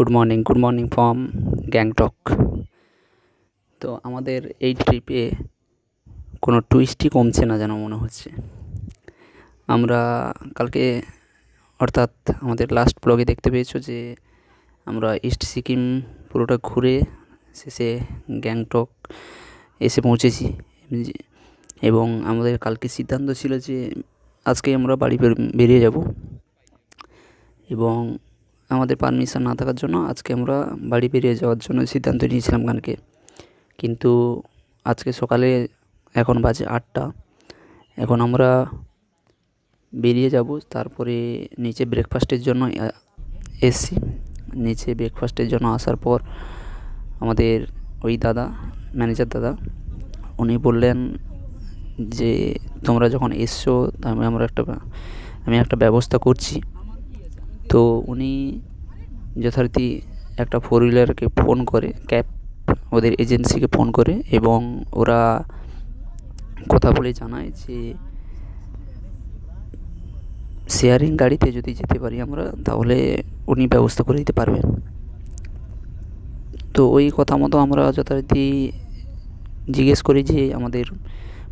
Good morning good morning from Gangtok. তো আমাদের এই ট্রিপে কোনো টুইস্টই কমছে না যেন মনে হচ্ছে। আমরা কালকে অর্থাৎ আমাদের লাস্ট ব্লগে দেখতে পেয়েছ যে আমরা ইস্ট সিকিম পুরোটা ঘুরে শেষে গ্যাংটক এসে পৌঁছেছি। এবং আমাদের কালকে সিদ্ধান্ত ছিল যে আজকে আমরা বাড়ি বেরিয়ে যাব। এবং আমাদের পারমিশন না থাকার জন্য আজকে আমরা বাড়ি বেরিয়ে যাওয়ার জন্য সিদ্ধান্ত নিয়েছিলাম কালকে কিন্তু আজকে সকালে এখন বাজে আটটা। এখন আমরা বেরিয়ে যাব, তারপরে নিচে ব্রেকফাস্টের জন্য এসছি। নিচে ব্রেকফাস্টের জন্য আসার পর আমাদের ওই দাদা ম্যানেজার দাদা, উনি বললেন যে, তোমরা যখন এসছো, আমি আমরা একটা, আমি একটা ব্যবস্থা করছি। তো উনি যথারীতি একটা ফোর হুইলারকে ফোন করে ক্যাব ওদের এজেন্সিকে ফোন করে এবং ওরা কথা বলে জানায় যে শেয়ারিং গাড়িতে যদি যেতে পারি আমরা, তাহলে উনি ব্যবস্থা করে দিতে পারবেন। তো ওই কথা মতো আমরা যথারীতি জিজ্ঞেস করি যে, আমাদের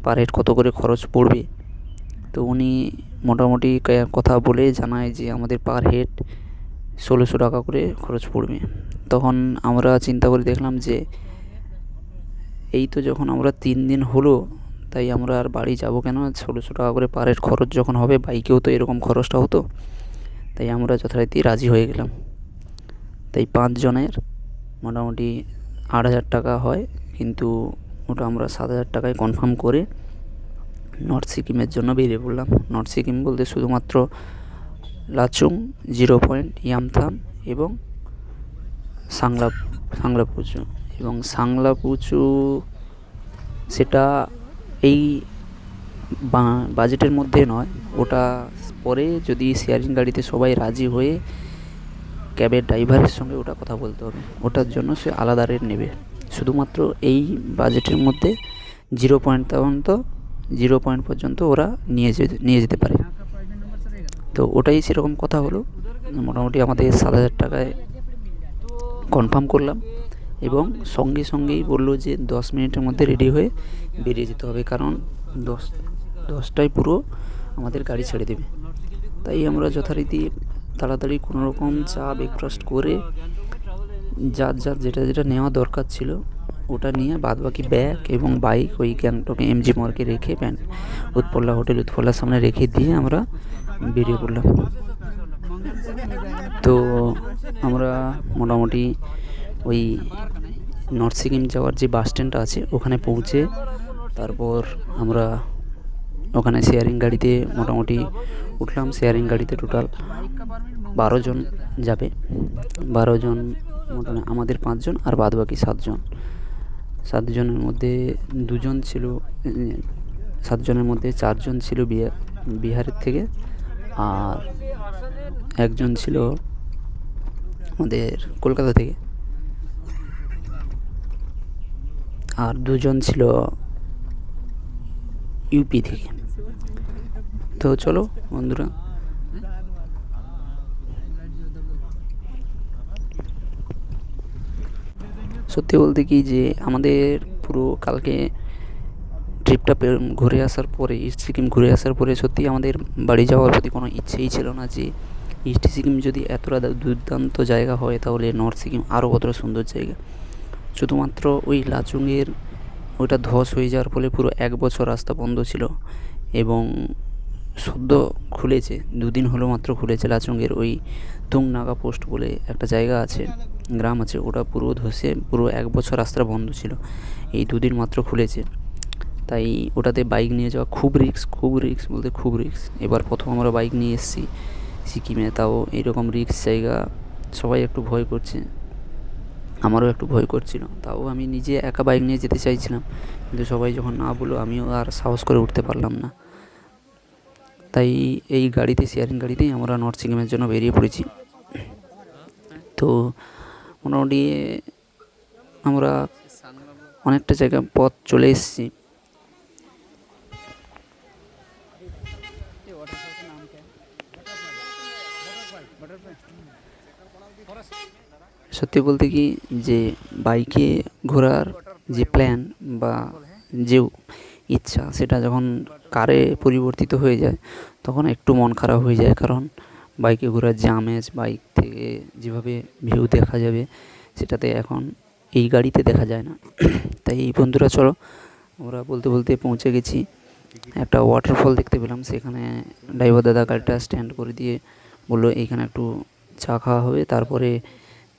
পার হেড কত করে খরচ পড়বে? তো উনি মোটামুটি কথা বলে জানায় যে আমাদের পার হেড ষোলোশো টাকা করে খরচ পড়বে। তখন আমরা চিন্তা করে দেখলাম যে এই তো যখন আমরা তিন দিন হলো, তাই আমরা আর বাড়ি যাব কেন? ষোলোশো টাকা করে পার হেড খরচ যখন হবে বাইকেও তো এরকম খরচটা হতো, তাই আমরা যথারীতি রাজি হয়ে গেলাম। তাই পাঁচজনের মোটামুটি আট হাজার টাকা হয়, কিন্তু ওটা আমরা সাত হাজার টাকায় কনফার্ম করে নর্থ সিকিমের জন্য বেরিয়ে পড়লাম। নর্থ সিকিম বলতে শুধুমাত্র লাচুং জিরো পয়েন্ট ইয়ামথাম এবং সাংলা সাংলাপুচু এবং সাংলাপুচু সেটা এই বাজেটের মধ্যে নয়। ওটা পরে যদি শেয়ারিং গাড়িতে সবাই রাজি হয়ে ক্যাবের ড্রাইভারের সঙ্গে ওটা কথা বলতে হবে। ওটার জন্য সে আলাদা রেট নেবে। শুধুমাত্র এই বাজেটের মধ্যে জিরো পয়েন্ট পর্যন্ত জিরো পয়েন্ট পর্যন্ত ওরা নিয়ে যেতে নিয়ে যেতে পারে। তো ওটাই সেরকম কথা হলো। মোটামুটি আমাদের সাত হাজার টাকায় কনফার্ম করলাম এবং সঙ্গে সঙ্গেই বলল যে দশ মিনিটের মধ্যে রেডি হয়ে বেরিয়ে যেতে হবে, কারণ দশ, দশটায় পুরো আমাদের গাড়ি ছেড়ে দেবে। তাই আমরা যথারীতি তাড়াতাড়ি কোনো রকম চা ব্রেকফাস্ট করে যার যার যেটা যেটা নেওয়া দরকার ছিল ওটা নিয়ে বাদবাকি ব্যাগ এবং বাইক ওই গ্যাংটকে এমজি মর্গে রেখে প্যান উৎপল্লা হোটেল উৎপল্লার সামনে রেখে দিয়ে আমরা বেরিয়ে পড়লাম। তো আমরা মোটামুটি ওই নর্থ সিকিম যাওয়ার যে বাস স্ট্যান্ডটা আছে, ওখানে পৌঁছে তারপর আমরা ওখানে শেয়ারিং গাড়িতে মোটামুটি উঠলাম। শেয়ারিং গাড়িতে টোটাল বারো জন যাবে। বারো জন মোটামুটি আমাদের পাঁচজন আর বাদ বাকি সাতজন। সাতজনের মধ্যে দুজন ছিল, সাতজনের মধ্যে চারজন ছিল বিহার বিহারের থেকে। আর একজন ছিল আমাদের কলকাতা থেকে। আর দুজন ছিল ইউপি থেকে। তো চলো বন্ধুরা সত্যি বলতে কি যে আমাদের পুরো কালকে ট্রিপটা ঘুরে আসার পরে ইস্ট সিকিম ঘুরে আসার পরে সত্যি আমাদের বাড়ি যাওয়ার প্রতি কোনো ইচ্ছেই ছিল না যে ইস্ট সিকিম যদি এতটা দুর্দান্ত জায়গা হয় তাহলে নর্থ সিকিম আরও কতটা সুন্দর জায়গা। শুধুমাত্র ওই লাচুংয়ের ওইটা ধস হয়ে যাওয়ার ফলে পুরো এক বছর রাস্তা বন্ধ ছিল এবং সদ্য খুলেছে, দুদিন হলো মাত্র খুলেছে লাচুংয়ের ওই তুংনাগা পোস্ট বলে একটা জায়গা আছে, গ্রাম আছে, ওটা পুরো ধসে, পুরো এক বছর রাস্তা বন্ধ ছিল। এই দুদিন মাত্র খুলেছে। তাই ওটাতে বাইক নিয়ে যাওয়া খুব রিস্ক খুব রিস্ক বলতে খুব রিস্ক। এবার প্রথম আমরা বাইক নিয়ে এসেছি সিকিমে, তাও এইরকম রিক্স জায়গা, সবাই একটু ভয় করছে। আমারও একটু ভয় করছিল। তাও আমি নিজে একা বাইক নিয়ে যেতে চাইছিলাম। কিন্তু সবাই যখন না বলল, আমিও আর সাহস করে উঠতে পারলাম না। তাই এই গাড়িতে শেয়ারিং গাড়িতেই আমরা নর্থ সিকিমের জন্য বেরিয়ে পড়েছি। তো মোটামুটি আমরা অনেকটা জায়গা পথ চলে এসেছি। সত্যি বলতে কি যে বাইকে ঘোরার যে প্ল্যান বা যে ইচ্ছা, সেটা যখন কারে পরিবর্তিত হয়ে যায়, তখন একটু মন খারাপ হয়ে যায়। কারণ বাইকে ঘোরার যে আমেজ বাইক থেকে যেভাবে ভিউ দেখা যাবে, সেটাতে এখন এই গাড়িতে দেখা যায় না। তাই এই বন্ধুরা, চলো, আমরা বলতে বলতে পৌঁছে গেছি। একটা ওয়াটারফল দেখতে পেলাম, সেখানে ড্রাইভার দাদা গাড়িটা স্ট্যান্ড করে দিয়ে বলল, এইখানে একটু চা খাওয়া হবে। তারপরে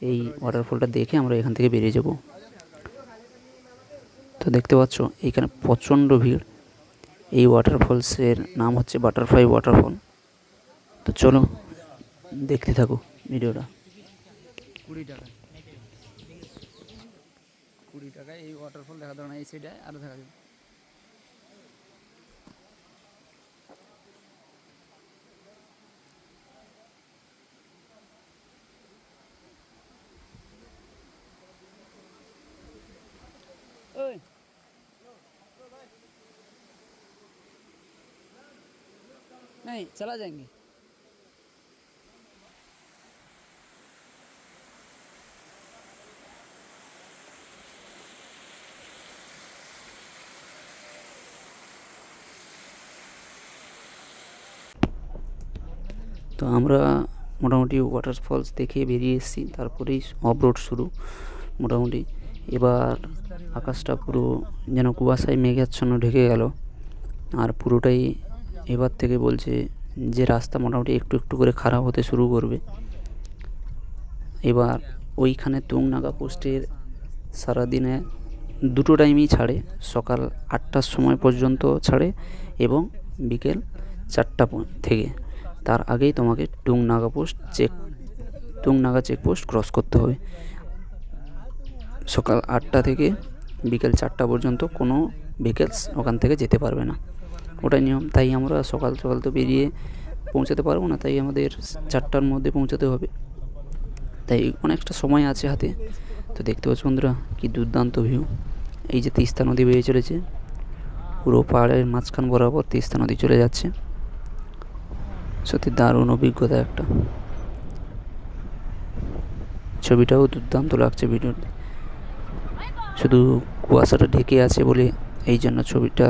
এই ওয়াটারফলটা দেখে আমরা এখান থেকে বেরিয়ে যাব। তো দেখতে পাচ্ছ এইখানে প্রচণ্ড ভিড়। এই ওয়াটারফলসের নাম হচ্ছে বাটারফ্লাই ওয়াটারফল তো চলো দেখতে থাকো ভিডিওটা। কুড়ি টাকা। কুড়ি টাকায় এই ওয়াটারফল দেখা যাবে না এই সাইডে আরও দেখা যাবে। ओए नहीं चला जाएंगे তো আমরা মোটামুটি ওয়াটারফলস দেখে বেরিয়ে এসেছি তারপরেই অফ রোড শুরু মোটামুটি এবার আকাশটা পুরো যেন কুয়াশায় মেঘাচ্ছন্ন ঢেকে গেল আর পুরোটাই এবার থেকে বলছে যে রাস্তা মোটামুটি একটু একটু করে খারাপ হতে শুরু করবে। এবার ওইখানে তুংনাগা পোস্টের সারাদিনে দুটো টাইমই ছাড়ে, সকাল আটটার সময় পর্যন্ত ছাড়ে এবং বিকেল চারটা থেকে। তার আগেই তোমাকে Tungnaga post check Tungnaga check post cross করতে হবে। সকাল আটটা থেকে বিকেল চারটা পর্যন্ত কোনো ভেহিকেলস ওখান থেকে যেতে পারবে না। ওটাই নিয়ম। তাই আমরা সকাল সকাল তো বেরিয়ে পৌঁছাতে পারব না, তাই আমাদের চারটার মধ্যে পৌঁছাতে হবে। তাই অনেকটা সময় আছে হাতে। তো দেখতে পাচ্ছ বন্ধুরা, কি দুর্দান্ত ভিউ এই যে তিস্তা নদী বেরিয়ে চলেছে, পুরো পাহাড়ের মাঝখান বরাবর তিস্তা নদী চলে যাচ্ছে। সত্যি দারুণ অভিজ্ঞতা একটা। ছবিটাও দুর্দান্ত লাগছে ভিডিওতে শুধু কুয়াশাটা ঢেকে আছে বলে এই জন্য ছবিটা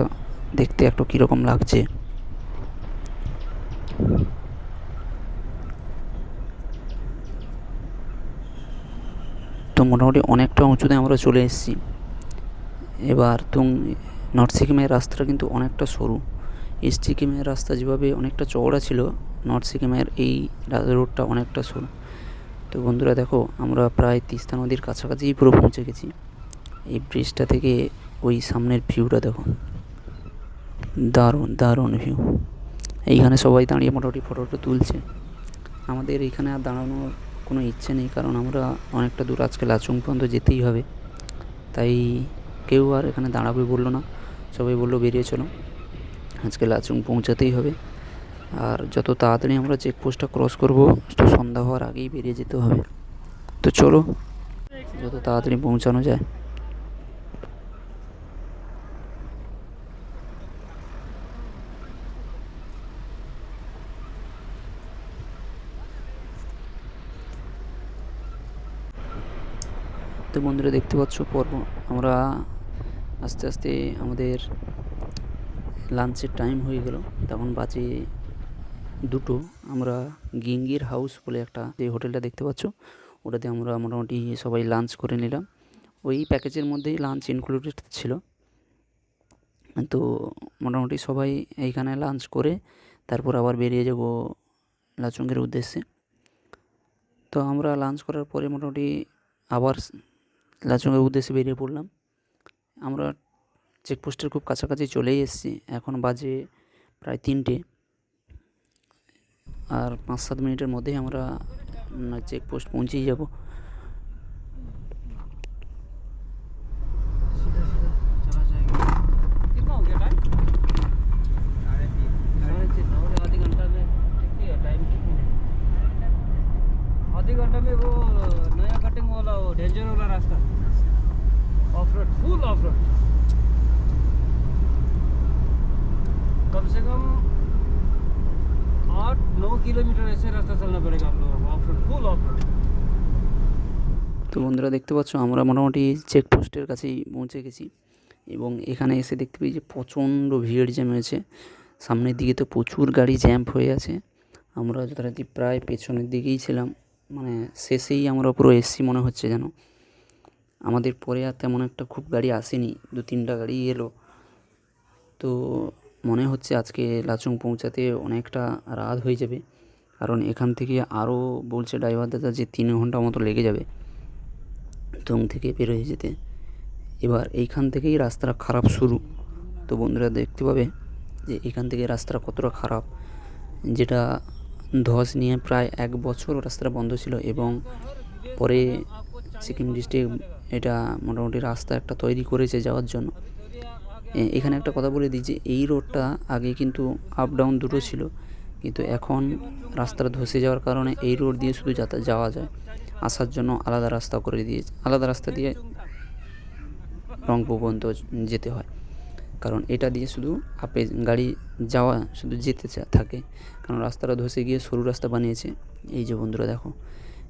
দেখতে একটু কীরকম লাগছে। তো মোটামুটি অনেকটা উঁচুতে আমরা চলে এসেছি। এবার তুম নর্থ সিকিমের রাস্তাটা কিন্তু অনেকটা সরু। ইস্ট সিকিমের রাস্তা যেভাবে অনেকটা চওড়া ছিল, নর্থ সিকিমের এই রোডটা অনেকটা সরু। তো বন্ধুরা দেখো, আমরা প্রায় তিস্তা নদীর কাছাকাছিই পুরো পৌঁছে গেছি। এই ব্রিজটা থেকে ওই সামনের ভিউটা দেখো। দারুণ দারুণ ভিউ এইখানে সবাই দাঁড়িয়ে মোটামুটি ফটোটা তুলছে। আমাদের এইখানে আর দাঁড়ানোর কোনো ইচ্ছে নেই, কারণ আমরা অনেকটা দূর, আজকে লাচুং পর্যন্ত যেতেই হবে। তাই কেউ আর এখানে দাঁড়াবে বলল না। সবাই বলল, বেরিয়ে চলো। আজকে লাচুং পৌঁছাতেই হবে। আর যত তাড়াতাড়ি আমরা চেকপোস্টটা ক্রস করব, তো সন্ধ্যা হওয়ার আগেই বেরিয়ে যেতে হবে। তো চলো, যত তাড়াতাড়ি পৌঁছানো যায়। তো বন্ধুরা দেখতে পাচ্ছ পর্ব। আমরা আস্তে আস্তে আমাদের লাঞ্চের টাইম হয়ে গেল। তখন বাজে দুটো। আমরা গিঙ্গির হাউস বলে একটা যে হোটেলটা দেখতে পাচ্ছ, ওটাতে আমরা মোটামুটি সবাই লাঞ্চ করে নিলাম। ওই প্যাকেজের মধ্যেই লাঞ্চ ইনক্লুডেড ছিল। তো মোটামুটি সবাই এইখানে লাঞ্চ করে তারপর আবার বেরিয়ে যাব লাচুঙ্গের উদ্দেশ্যে। তো আমরা লাঞ্চ করার পরে মোটামুটি আবার লাচুংয়ের উদ্দেশ্যে বেরিয়ে পড়লাম আমরা চেকপোস্টের খুব কাছাকাছি চলেই এসেছি এখন বাজে প্রায় তিনটে আর পাঁচ সাত মিনিটের মধ্যেই আমরা চেকপোস্ট পৌঁছেই যাব चला जाएगा कितना हो गया टाइम साढ़े तीन साढ़े तीन और आधे घंटा में कितनी है टाइम कितनी है आधे घंटा में वो नया कटिंग वाला वो डेंजर वाला रास्ता off road full off road कम से कम आठ नौ किलोमीटर ऐसे रास्ता चलना पड़ेगा आप लोगों को off road full off road তো বন্ধুরা দেখতে পাচ্ছ আমরা মোটামুটি চেকপোস্টের কাছেই পৌঁছে গেছি এবং এখানে এসে দেখতে পেয়েছি যে প্রচণ্ড ভিড় জমেছে সামনের দিকে তো প্রচুর গাড়ি জ্যাম্প হয়ে আছে আমরা যথারীতি প্রায় পেছনের দিকেই ছিলাম মানে শেষেই আমরা পুরো এসছি মনে হচ্ছে যেন। আমাদের পরে আর তেমন একটা খুব গাড়ি আসেনি, দু তিনটা গাড়ি এলো। তো মনে হচ্ছে আজকে লাচুং পৌঁছাতে অনেকটা রাত হয়ে যাবে। কারণ এখান থেকে আরও বলছে ড্রাইভার দাদা যে তিন ঘণ্টা মতো লেগে যাবে তুং থেকে বেরোয় যেতে। এবার এইখান থেকেই রাস্তাটা খারাপ শুরু। তো বন্ধুরা দেখতে পাবে যে এখান থেকে রাস্তাটা কতটা খারাপ। যেটা ধস নিয়ে প্রায় এক বছর রাস্তাটা বন্ধ ছিল এবং পরে সিকিম ডিস্ট্রিক্ট এটা মোটামুটি রাস্তা একটা তৈরি করেছে যাওয়ার জন্য। এখানে একটা কথা বলে দিই যে এই রোডটা আগে কিন্তু আপ ডাউন দুটো ছিল, কিন্তু এখন রাস্তাটা ধসে যাওয়ার কারণে এই রোড দিয়ে শুধু যাতা, যাওয়া যায়। আসার জন্য আলাদা রাস্তা করে দিয়েছে। আলাদা রাস্তা দিয়ে রংপুর পর্যন্ত যেতে হয়। কারণ এটা দিয়ে শুধু আপে গাড়ি যাওয়া, শুধু যেতে থাকে। কারণ রাস্তাটা ধসে গিয়ে সরু রাস্তা বানিয়েছে। এই যে বন্ধুরা দেখো,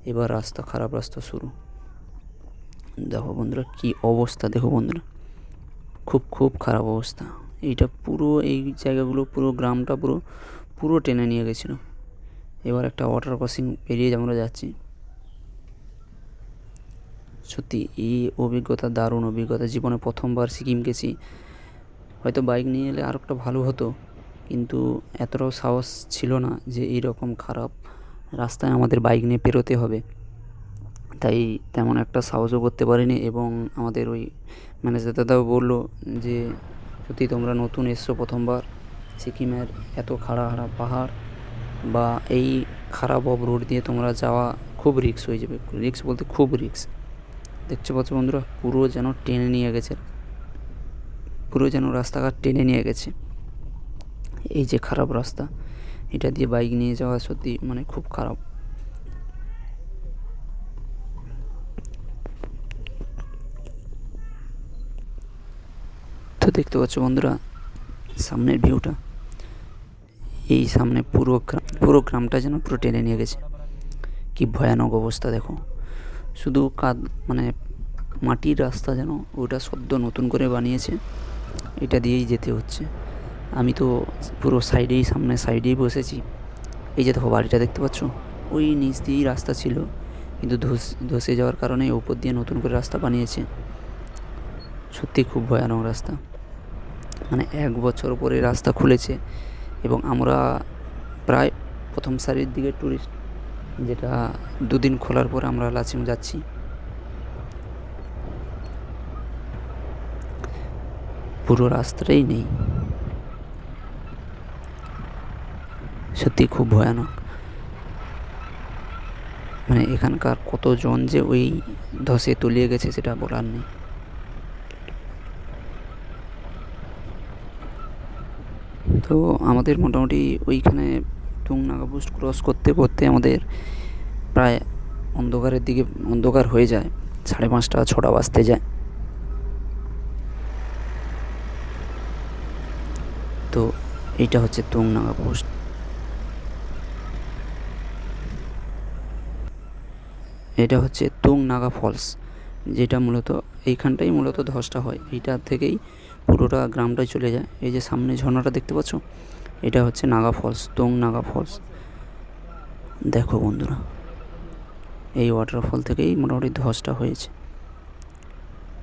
এবার রাস্তা, খারাপ রাস্তা শুরু। দেখো বন্ধুরা কি অবস্থা, দেখো বন্ধুরা। খুব খুব খারাপ অবস্থা। এইটা পুরো, এই জায়গাগুলো পুরো, গ্রামটা পুরো পুরো টেনে নিয়ে গেছিল। এবার একটা ওয়াটার ক্রসিং পেরিয়ে আমরা যাচ্ছি। সত্যি, এই অভিজ্ঞতা দারুণ অভিজ্ঞতা। জীবনে প্রথমবার সিকিম গেছি। হয়তো বাইক নিয়ে এলে আর একটা ভালো হতো। কিন্তু এতটাও সাহস ছিল না যে এই রকম খারাপ রাস্তায় আমাদের বাইক নিয়ে পেরোতে হবে। তাই তেমন একটা সাহসও করতে পারিনি এবং আমাদের ওই ম্যানেজার দাদাও বলল যে, সত্যি তোমরা নতুন এসছো প্রথমবার। সিকিমের এত খাড়া খাড়া পাহাড় বা এই খারাপ অফ রোড দিয়ে তোমরা যাওয়া খুব রিস্ক হয়ে যাবে। রিস্ক বলতে খুব রিস্ক। দেখতে পাচ্ছ বন্ধুরা, পুরো যেন টেনে নিয়ে গেছে। পুরো যেন রাস্তাঘাট টেনে নিয়ে গেছে। এই যে খারাপ রাস্তা, এটা দিয়ে বাইক নিয়ে যাওয়া সত্যি মানে খুব খারাপ। তো দেখতে পাচ্ছ বন্ধুরা, সামনের ভিউটা। এই সামনে পুরো গ্রাম, পুরো গ্রামটা যেন পুরো টেনে নিয়ে গেছে। কি ভয়ানক অবস্থা দেখো। শুধু কাদ মানে মাটির রাস্তা যেন ওটা সদ্য নতুন করে বানিয়েছে। এটা দিয়েই যেতে হচ্ছে। আমি তো পুরো সাইডেই, সামনে সাইডেই বসেছি। এই যে দেখো, বাড়িটা দেখতে পাচ্ছ? ওই নিচ দিয়েই রাস্তা ছিল। কিন্তু ধস, ধসে যাওয়ার কারণে ওপর দিয়ে নতুন করে রাস্তা বানিয়েছে। সত্যি খুব ভয়ানক রাস্তা। মানে এক বছর পরে রাস্তা খুলেছে এবং আমরা প্রায় প্রথম সারির দিকে ট্যুরিস্ট যেটা দুদিন খোলার পর আমরা লাচিং যাচ্ছি। পুরো রাস্তাটাই নেই। সত্যি খুব ভয়ানক। মানে এখানকার কতজন যে ওই ধসে তলিয়ে গেছে সেটা বলার নেই। তো আমাদের মোটামুটি ওইখানে টুংনাগা বুস্ট ক্রস করতে করতে আমাদের প্রায় অন্ধকারের দিকে, অন্ধকার হয়ে যায়। সাড়ে পাঁচটা, ছটা বাজতে যায়। তো এটা হচ্ছে তুংনাগা পোস্ট। এটা হচ্ছে তুং নাগা ফলস, যেটা মূলত এইখানটাই মূলত ধসটা হয়। এইটা থেকেই পুরোটা গ্রামটাই চলে যায়। এই যে সামনে ঝর্ণাটা দেখতে পাচ্ছ? এটা হচ্ছে নাগা ফলস তুং নাগা ফলস। দেখো বন্ধুরা, এই ওয়াটারফল থেকেই মোটামুটি ধসটা হয়েছে।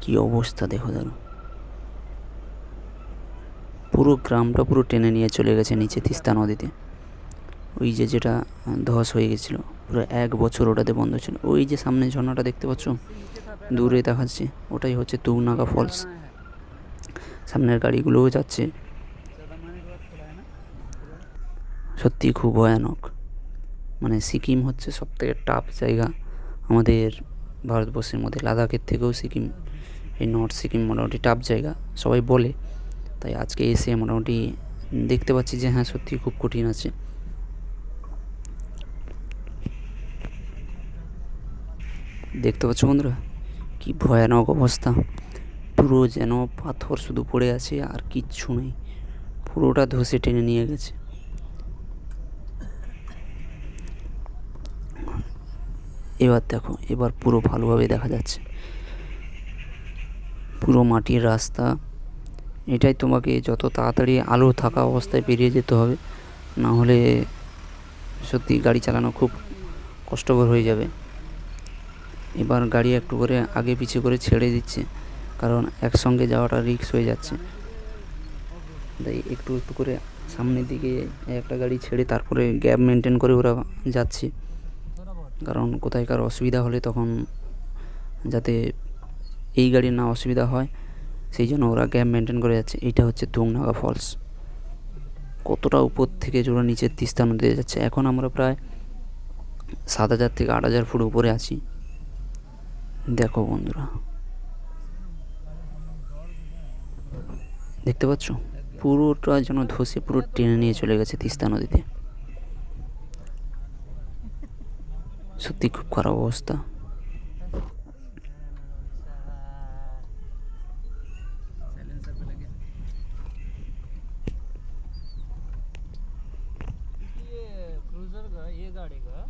কি অবস্থা দেখো দাঁড়ো পুরো গ্রামটা পুরো টেনে নিয়ে চলে গেছে নিচে তিস্তা নদীতে। ওই যে যেটা ধস হয়ে গেছিল, পুরো এক বছর ওটাতে বন্ধ ছিল। ওই যে সামনে ঝর্ণাটা দেখতে পাচ্ছ? দূরে দেখাচ্ছে ওটাই হচ্ছে তুগনাগা ফলস। সামনের গাড়িগুলোও যাচ্ছে। সত্যি খুব ভয়ানক। মানে সিকিম হচ্ছে সব থেকে টাফ জায়গা আমাদের ভারতবর্ষের মধ্যে। লাদাখের থেকেও সিকিম, এই নর্থ সিকিম মোটামুটি টাফ জায়গা। সবাই বলে তাই আজকে এসে মোটামুটি দেখতে পাচ্ছি যে হ্যাঁ সত্যি খুব কঠিন আছে। দেখতে পাচ্ছ বন্ধুরা, কি ভয়ানক অবস্থা। পুরো যেন পাথর শুধু পড়ে আছে আর কিচ্ছু নেই। পুরোটা ধসে টেনে নিয়ে গেছে। এবার দেখো, এবার পুরো ভালোভাবে দেখা যাচ্ছে। পুরো মাটির রাস্তা এটাই তোমাকে যত তাড়াতাড়ি আলো থাকা অবস্থায় পেরিয়ে যেতে হবে, না হলে সত্যি গাড়ি চালানো খুব কষ্টকর হয়ে যাবে। এবার গাড়ি একটু করে আগে পিছিয়ে করে ছেড়ে দিচ্ছে, কারণ একসঙ্গে যাওয়াটা রিস্ক হয়ে যাচ্ছে। তাই একটু একটু করে সামনের দিকে একটা গাড়ি ছেড়ে তারপরে গ্যাপ মেনটেন করে ওরা যাচ্ছে। কারণ কোথায় কার অসুবিধা হলে তখন যাতে এই গাড়ির না অসুবিধা হয় সেই জন্য ওরা গ্যাপ মেনটেন করে যাচ্ছে। এটা হচ্ছে তুংনাগা ফলস কতটা উপর থেকে জোড়া নিচের তিস্তা নদীতে যাচ্ছে। এখন আমরা প্রায় সাত হাজার থেকে আট হাজার ফুট উপরে আছি। দেখো বন্ধুরা। দেখতে পাচ্ছ? পুরোটা যেন ধসে পুরো টেনে নিয়ে চলে গেছে তিস্তা নদীতে। সত্যি খুব খারাপ অবস্থা। ये का ये गाड़ी का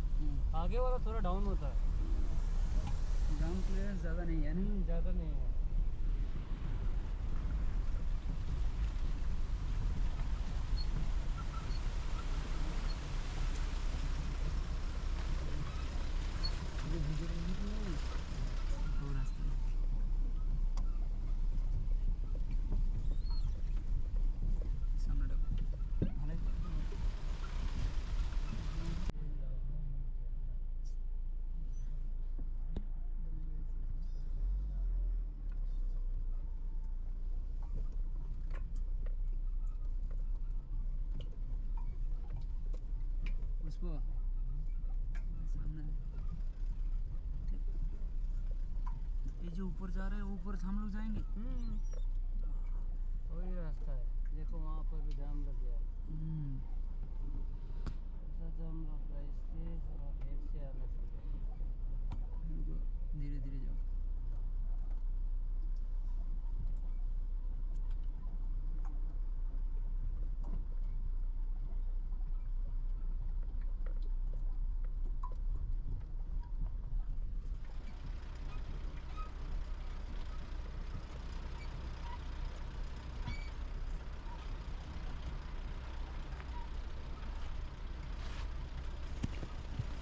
आगे वाला थोड़ा डाउन होता है। डाउन क्लियरेंस ज़्यादा नहीं है ना? ज़्यादा नहीं है। पुष्प सामने ये जो ऊपर जा रहे हैं ऊपर हम लोग जाएँगे?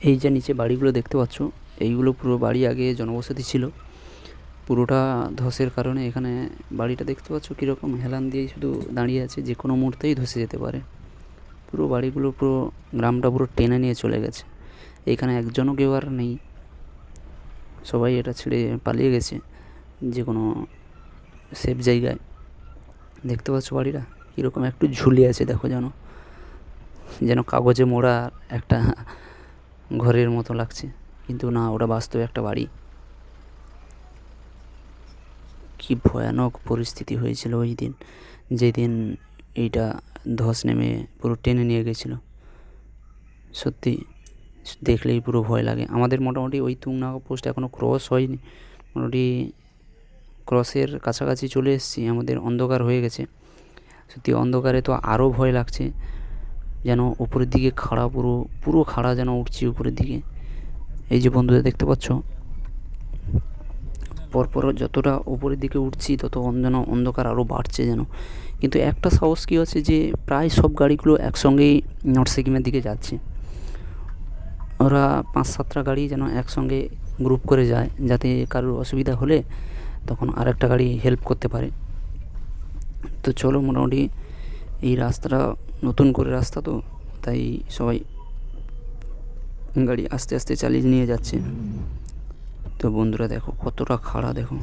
এই যে নিচে বাড়িগুলো দেখতে পাচ্ছ, এইগুলো পুরো বাড়ি আগে জনবসতি ছিল। পুরোটা ধসের কারণে এখানে বাড়িটা দেখতে পাচ্ছ কীরকম হেলান দিয়েই শুধু দাঁড়িয়ে আছে, যে কোনো মুহূর্তেই ধসে যেতে পারে। পুরো বাড়িগুলো পুরো গ্রামটা পুরো টেনে নিয়ে চলে গেছে। এখানে একজনও কেউ আর নেই। সবাই এটা ছেড়ে পালিয়ে গেছে, যে কোনো সেফ জায়গায়। দেখতে পাচ্ছ বাড়িটা? কীরকম একটু ঝুলে আছে, দেখো যেন। যেন কাগজে মোড়া একটা ঘরের মতো লাগছে। কিন্তু না, ওটা বাস্তবে একটা বাড়ি। কি ভয়ানক পরিস্থিতি হয়েছিল ওই দিন। যেদিন এইটা ধস নেমে পুরো টেনে নিয়ে গেছিল। সত্যি, দেখলেই পুরো ভয় লাগে। আমাদের মোটামুটি ওই তুংনাগা পোস্ট এখনও ক্রস হয়নি। মোটামুটি ক্রসের কাছাকাছি চলে এসেছি। আমাদের অন্ধকার হয়ে গেছে। সত্যি, অন্ধকারে তো আরও ভয় লাগছে। যেন উপরের দিকে খাড়া পুরো পুরো খাড়া যেন উঠছি উপরের দিকে। এই যে বন্ধুরা দেখতে পাচ্ছ, পরপর যতটা উপরের দিকে উঠছি, তত যেন অন্ধকার আরও বাড়ছে যেন। কিন্তু একটা সাহস কী হচ্ছে যে, প্রায় সব গাড়িগুলো একসঙ্গেই নর্থ সিকিমের দিকে যাচ্ছে। ওরা পাঁচ সাতটা গাড়ি যেন একসঙ্গে গ্রুপ করে যায়, যাতে কারোর অসুবিধা হলে তখন আরেকটা গাড়ি হেল্প করতে পারে। তো চলো মোটামুটি এই রাস্তাটা নতুন করে রাস্তা তো, তাই সবাই গাড়ি আস্তে আস্তে চালিয়ে নিয়ে যাচ্ছে। তো বন্ধুরা দেখো কতটা খাড়া দেখো।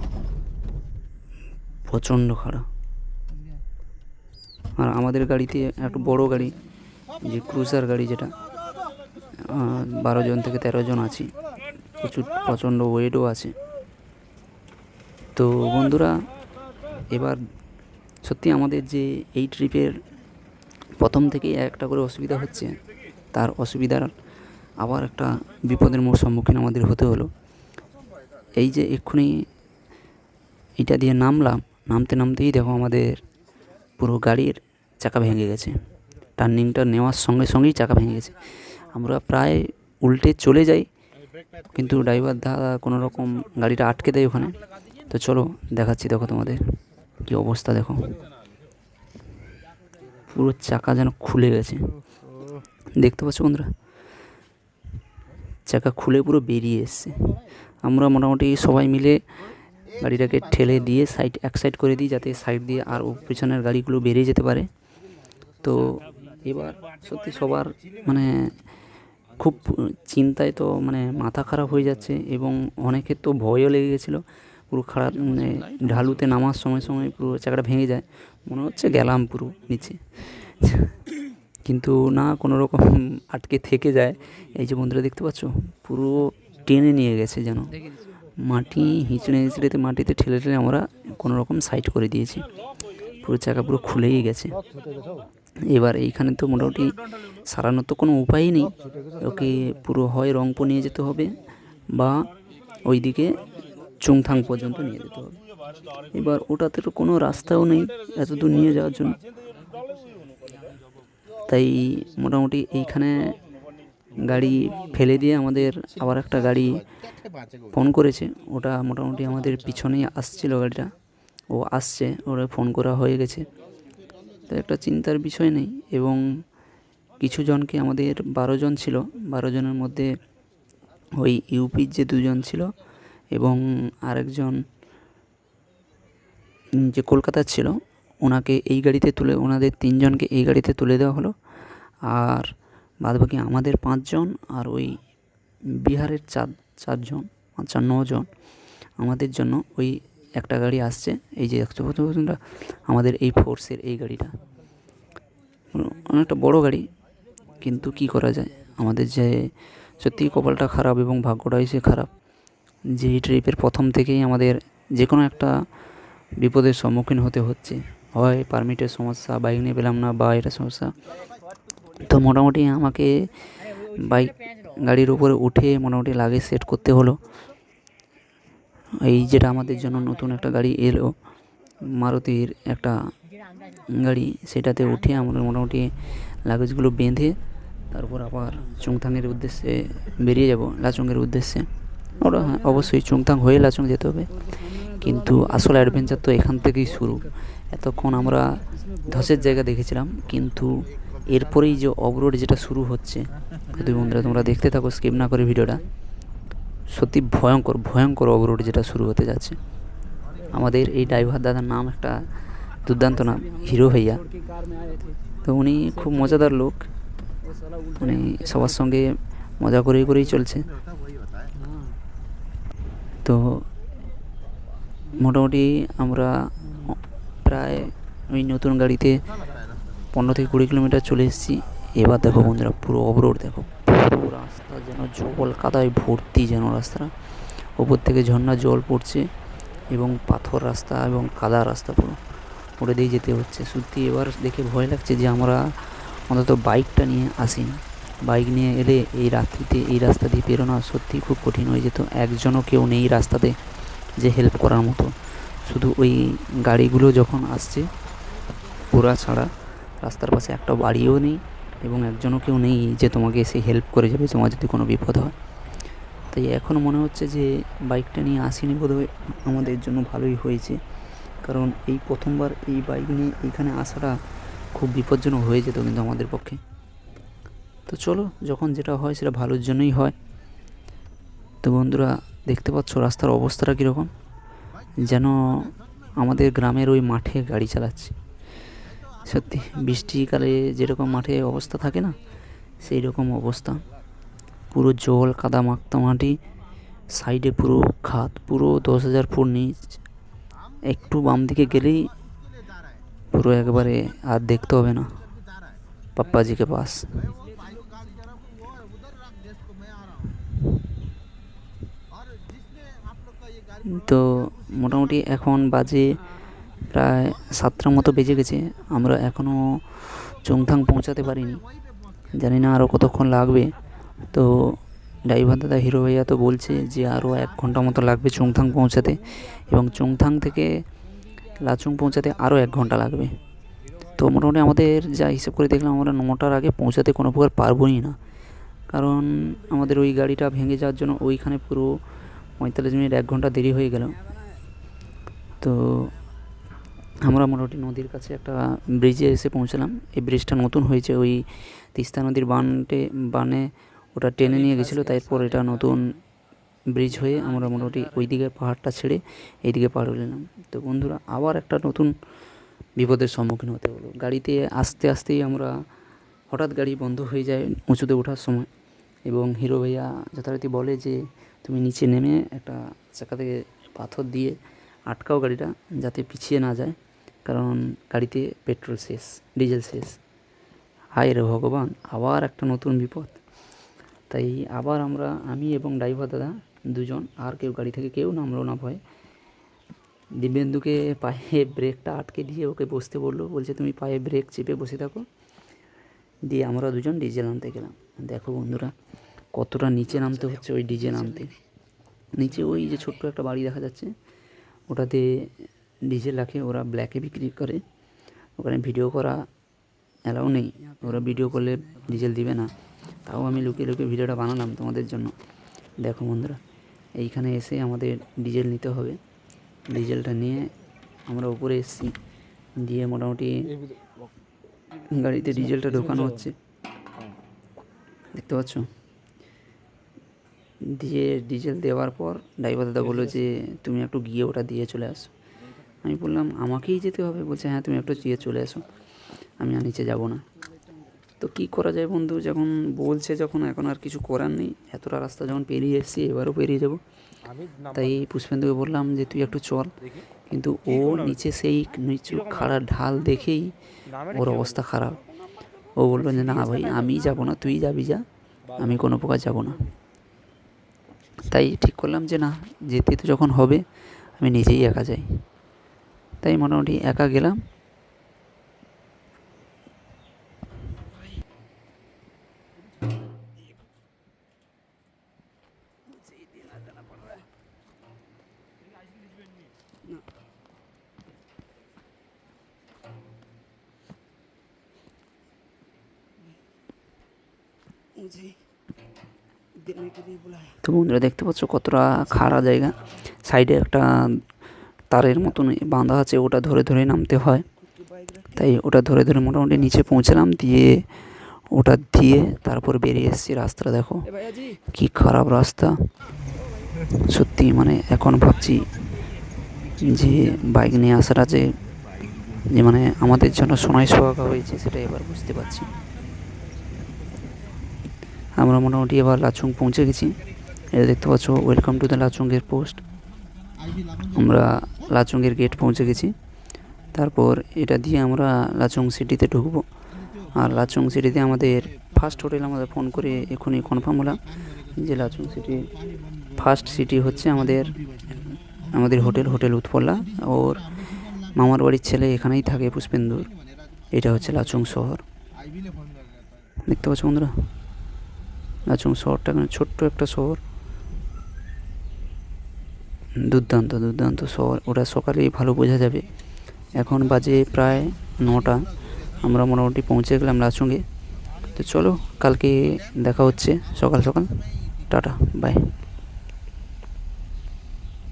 প্রচণ্ড খাড়া। আর আমাদের গাড়িতে একটা বড় গাড়ি, যে ক্রুজার গাড়ি যেটা বারো জন থেকে তেরো জন আছি। প্রচুর, প্রচণ্ড ওয়েটও আছে। তো বন্ধুরা, এবার সত্যি আমাদের যে এই ট্রিপের প্রথম থেকেই একটা করে অসুবিধা হচ্ছে, তার অসুবিধার আবার একটা বিপদের মুখ সম্মুখীন আমাদের হতে হলো। এই যে এক্ষুনি এটা দিয়ে নামলাম, নামতে নামতেই দেখো আমাদের পুরো গাড়ির চাকা ভেঙে গেছে। টার্নিংটা নেওয়ার সঙ্গে সঙ্গেই চাকা ভেঙে গেছে। আমরা প্রায় উল্টে চলে যাই, কিন্তু ড্রাইভার দাদা কোনো রকম গাড়িটা আটকে দেয় ওখানে। তো চলো দেখাচ্ছি, দেখো তোমাদের। কী অবস্থা দেখো। পুরো চাকা যেন খুলে গেছে। দেখতে পাচ্ছ বন্ধুরা? চাকা খুলে পুরো বেরিয়ে এসছে। আমরা মোটামুটি সবাই মিলে গাড়িটাকে ঠেলে দিয়ে সাইড এক সাইড করে দিই যাতে সাইড দিয়ে আর পিছনের গাড়িগুলো বেরিয়ে যেতে পারে। তো এবার সত্যি সবার মানে খুব চিন্তায় তো মানে মাথা খারাপ হয়ে যাচ্ছে এবং অনেকের তো ভয়ও লেগে গেছিল। পুরো খারাপ মানে ঢালুতে নামার সময় সময় পুরো চাকাটা ভেঙে যায়। মনে হচ্ছে গেলাম পুরো নিচে। কিন্তু না কোনো রকম আটকে থেকে যায়। এই যে বন্ধুরা দেখতে পাচ্ছ পুরো টেনে নিয়ে গেছে যেন। মাটি হিঁচড়ে হিঁচড়েতে মাটিতে ঠেলে ঠেলে আমরা কোনো রকম সাইড করে দিয়েছি। পুরো চাকা পুরো খুলেই গেছে। এবার এইখানে তো মোটামুটি সারানোর তো কোনো উপায়ই নেই। ওকে পুরো হয় রংপুর নিয়ে যেতে হবে বা ওইদিকে চুংথাং পর্যন্ত নিয়ে যেতে হবে। এবার ওটাতে তো কোনো রাস্তাও নেই এত দূর নিয়ে যাওয়ার জন্য। তাই মোটামুটি এইখানে গাড়ি ফেলে দিয়ে আমাদের আবার একটা গাড়ি ফোন করেছে। ওটা মোটামুটি আমাদের পিছনেই আসছিল গাড়িটা। ও আসছে, ওরা ফোন করা হয়ে গেছে। তো একটা চিন্তার বিষয় নেই এবং কিছু জনকে আমাদের বারো জন ছিল। বারো জনের মধ্যে ওই ইউপির যে দুজন ছিল এবং আরেকজন যে কলকাতার ছিল, ওনাকে এই গাড়িতে তুলে, ওনাদের তিনজনকে এই গাড়িতে তুলে দেওয়া হলো। আর বাদবাকি আমাদের পাঁচজন আর ওই বিহারের চার, চারজন, পাঁচ, চার, নজন আমাদের জন্য ওই একটা গাড়ি আসছে। এই যে একশো পঁচিশটা আমাদের এই ফোর্সের এই গাড়িটা। অনেকটা বড় গাড়ি, কিন্তু কি করা যায়? আমাদের যে সত্যিই কপালটা খারাপ এবং ভাগ্যটাই সে খারাপ। যে এই ট্রিপের প্রথম থেকেই আমাদের যে কোনো একটা বিপদের সম্মুখীন হতে হচ্ছে। হয় পারমিটের সমস্যা বাইক নিয়ে পেলাম না, বা এটা সমস্যা। তো মোটামুটি আমাকে বাইক গাড়ির উপরে উঠে মোটামুটি লাগেজ সেট করতে হলো। এই যেটা আমাদের জন্য নতুন একটা গাড়ি এলো, মারুতির একটা গাড়ি, সেটাতে উঠে আমরা মোটামুটি লাগেজগুলো বেঁধে তারপর আবার চুংথাংয়ের উদ্দেশ্যে বেরিয়ে যাব, লাচুংয়ের উদ্দেশ্যে। ওরা হ্যাঁ, অবশ্যই চুংথাং হয়ে লাচুং যেতে হবে। কিন্তু আসল অ্যাডভেঞ্চার তো এখান থেকেই শুরু। এতক্ষণ আমরা ধসের জায়গা দেখেছিলাম, কিন্তু এরপরেই যে অবরোড যেটা শুরু হচ্ছে দুই বন্ধুরা, তোমরা দেখতে থাকো স্কিপ না করে ভিডিওটা। সত্যি ভয়ঙ্কর ভয়ঙ্কর অবরোড যেটা শুরু হতে যাচ্ছে। আমাদের এই ড্রাইভার দাদার নাম একটা দুর্দান্ত নাম, হিরো ভাইয়া। তো উনি খুব মজাদার লোক। উনি সবার সঙ্গে মজা করেই করেই চলছে। তো মোটামুটি আমরা প্রায় ওই নতুন গাড়িতে পনেরো থেকে কুড়ি কিলোমিটার চলে এসেছি। এবার দেখো বন্ধুরা, পুরো অবরোড দেখো। পুরো রাস্তা যেন জল কাদায় ভর্তি যেন রাস্তাটা। ওপর থেকে ঝর্ণা জল পড়ছে এবং পাথর রাস্তা এবং কাদা রাস্তা পুরো। ওটা দিয়ে যেতে হচ্ছে। সত্যি এবার দেখে ভয় লাগছে যে আমরা অন্তত বাইকটা নিয়ে আসিনি। বাইক নিয়ে এলে এই রাত্রিতে, এই রাস্তা দিয়ে পেরোনো সত্যি খুব কঠিন হয়ে যেত। একজনও কেউ নেই রাস্তাতে যে হেল্প করার মতো। শুধু ওই গাড়িগুলো যখন আসছে ওরা ছাড়া, রাস্তার পাশে একটা বাড়িও নেই এবং একজনও কেউ নেই যে তোমাকে এসে হেল্প করে যাবে, তোমার যদি কোনো বিপদ হয়। তাই এখন মনে হচ্ছে যে বাইকটা নিয়ে আসিনি বোধহয়। আমাদের জন্য ভালোই হয়েছে। কারণ এই প্রথমবার এই বাইক নিয়ে এইখানে আসাটা খুব বিপজ্জনক হয়ে যেত কিন্তু আমাদের পক্ষে। তো চলো, যখন যেটা হয় সেটা ভালোর জন্যই হয়। তো বন্ধুরা, দেখতে পাচ্ছ রাস্তার অবস্থাটা কীরকম? যেন আমাদের গ্রামের ওই মাঠে গাড়ি চালাচ্ছি। সত্যি, বৃষ্টিকালে যেরকম মাঠে অবস্থা থাকে না সেই রকম অবস্থা। পুরো জল, কাদা মাটি, সাইডে পুরো খাত, পুরো দশ হাজার ফুট নিচ। একটু বাম দিকে গেলেই পুরো একবারে আর দেখতে হবে না, পাপ্পাজিকে পাস। তো মোটামুটি এখন বাজে প্রায় সাতটার মতো বেজে গেছে। আমরা এখনও চুংথাং পৌঁছাতে পারিনি। জানি না আরও কতক্ষণ লাগবে। তো ড্রাইভার দাদা, হিরো ভাইয়া তো বলছে যে আরও এক ঘণ্টা মতো লাগবে চুংথাং পৌঁছাতে এবং চুংথাং থেকে লাচুং পৌঁছাতে আরও এক ঘণ্টা লাগবে। তো মোটামুটি আমাদের যা হিসেব করে দেখলাম, আমরা নটার আগে পৌঁছাতে কোনো প্রকার পারবই না। কারণ আমাদের ওই গাড়িটা ভেঙে যাওয়ার জন্য ওইখানে পুরো পঁয়তাল্লিশ মিনিট, এক ঘণ্টা দেরি হয়ে গেল। তো আমরা মোটামুটি নদীর কাছে একটা ব্রিজে এসে পৌঁছলাম। এই ব্রিজটা নতুন হয়েছে, ওই তিস্তা নদীর বানটে, বানে ওটা টেনে নিয়ে গেছিল, তারপর এটা নতুন ব্রিজ হয়ে আমরা মোটামুটি ওই দিকে পাহাড়টা ছেড়ে এইদিকে পার হয়ে নিলাম তো বন্ধুরা, আবার একটা নতুন বিপদের সম্মুখীন হতে হলো। গাড়িতে আস্তে আস্তেই আমরা হঠাৎ গাড়ি বন্ধ হয়ে যায় উঁচুতে ওঠার সময়। এবং হিরো ভাইয়া যথারীতি বলে যে তুমি নিচে নেমে একটা চাকা থেকে পাথর দিয়ে আটকাও গাড়িটা যাতে পিছিয়ে না যায়, কারণ গাড়িতে পেট্রোল শেষ, ডিজেল শেষ। হায় রে ভগবান, আবার একটা নতুন বিপদ। তাই আবার আমরা, আমি এবং ড্রাইভার দাদা দুজন, আর কেউ গাড়ি থেকে কেউ নামলো না ভয়। দিব্যেন্দুকে পায়ে ব্রেকটা আটকে দিয়ে ওকে বসতে বলল, বলছে, তুমি পায়ে ব্রেক চেপে বসে থাকো। দিয়ে আমরা দুজন ডিজেল আনতে গেলাম। দেখো বন্ধুরা কতটা নিচে নামতে হচ্ছে, ওই ডিজে নামতে। নিচে ওই যে ছোট্ট একটা বাড়ি দেখা যাচ্ছে, ওটাতে ডিজেল রাখে, ওরা ব্ল্যাকে বিক্রি করে। ওখানে ভিডিও করা অ্যালাউ নেই, ওরা ভিডিও করলে ডিজেল দিবে না। তাও আমি লুকিয়ে লুকিয়ে ভিডিওটা বানালাম তোমাদের জন্য। দেখো বন্ধুরা, এইখানে এসে আমাদের ডিজেল নিতে হবে। ডিজেলটা নিয়ে আমরা উপরে এসেছি। দিয়ে মোটামুটি গাড়িতে ডিজেলটা ঢোকানো হচ্ছে। দেখতে পাচ্ছ? দিয়ে ডিজেল দেওয়ার পর ড্রাইভার দাদা বলল যে তুমি একটু গিয়ে ওটা দিয়ে চলে আসো। আমি বললাম আমাকেই যেতে হবে? বলছে হ্যাঁ তুমি একটু গিয়ে চলে আসো আমি আর নিচে যাব না। তো কী করা যায় বন্ধু? যখন বলছে যখন এখন আর কিছু করার নেই। এতটা রাস্তা যখন পেরিয়ে এসেছি এবারও পেরিয়ে যাব। তাই পুষ্পেন্দুকে বললাম যে তুই একটু চল। কিন্তু ও নিচে সেই নিচু খাড়া ঢাল দেখেই ওর অবস্থা? খারাপ। ও বলল যে না ভাই আমি যাব না তুই যাবি যা। আমি কোনো প্রকার যাব না। তাই ঠিক করলাম যে না, যেতে তো যখন হবে, আমি নিজেই একা যাই। তাই মোটামুটি একা গেলাম। বন্ধুরা দেখতে পাচ্ছ কতটা খাড়া জায়গা। সাইডে একটা তারের মতন বাঁধা আছে ওটা ধরে ধরে নামতে হয়। তাই ওটা ধরে ধরে মোটামুটি নিচে পৌঁছলাম দিয়ে ওটা দিয়ে তারপর বেরিয়ে এসেছি রাস্তাটা দেখো। কি খারাপ রাস্তা। সত্যি মানে এখন ভাবছি যে বাইক নিয়ে আসাটা যে যে মানে আমাদের জন্য সোনায় সোহাগা হয়েছে সেটা এবার বুঝতে পারছি। আমরা মোটামুটি এবার লাচুং পৌঁছে গেছি। এটা দেখতে পাচ্ছ ওয়েলকাম টু দ্য লাচুংয়ের পোস্ট আমরা লাচুংয়ের গেট পৌঁছে গেছি। তারপর এটা দিয়ে আমরা লাচুং সিটিতে ঢুকবো। আর লাচুং সিটিতে আমাদের ফার্স্ট হোটেল আমাদের ফোন করে এখনই কনফার্ম হলাম যে লাচুং সিটি ফার্স্ট সিটি হচ্ছে আমাদের আমাদের হোটেল হোটেল উৎপল্লা ওর মামার বাড়ির ছেলে এখানেই থাকে পুষ্পেন্দুর। এটা হচ্ছে লাচুং শহর। দেখতে পাচ্ছ বন্ধুরা? লাচুং শহরটা এখানে ছোট্ট একটা শহর। দুর্দান্ত দুর্দান্ত শহর। ওটা সকালেই ভালো বোঝা যাবে। এখন বাজে প্রায় নটা। আমরা মোটামুটি পৌঁছে গেলাম রাজসঙ্গে। তো চলো, কালকে দেখা হচ্ছে। সকাল সকাল। Tata bye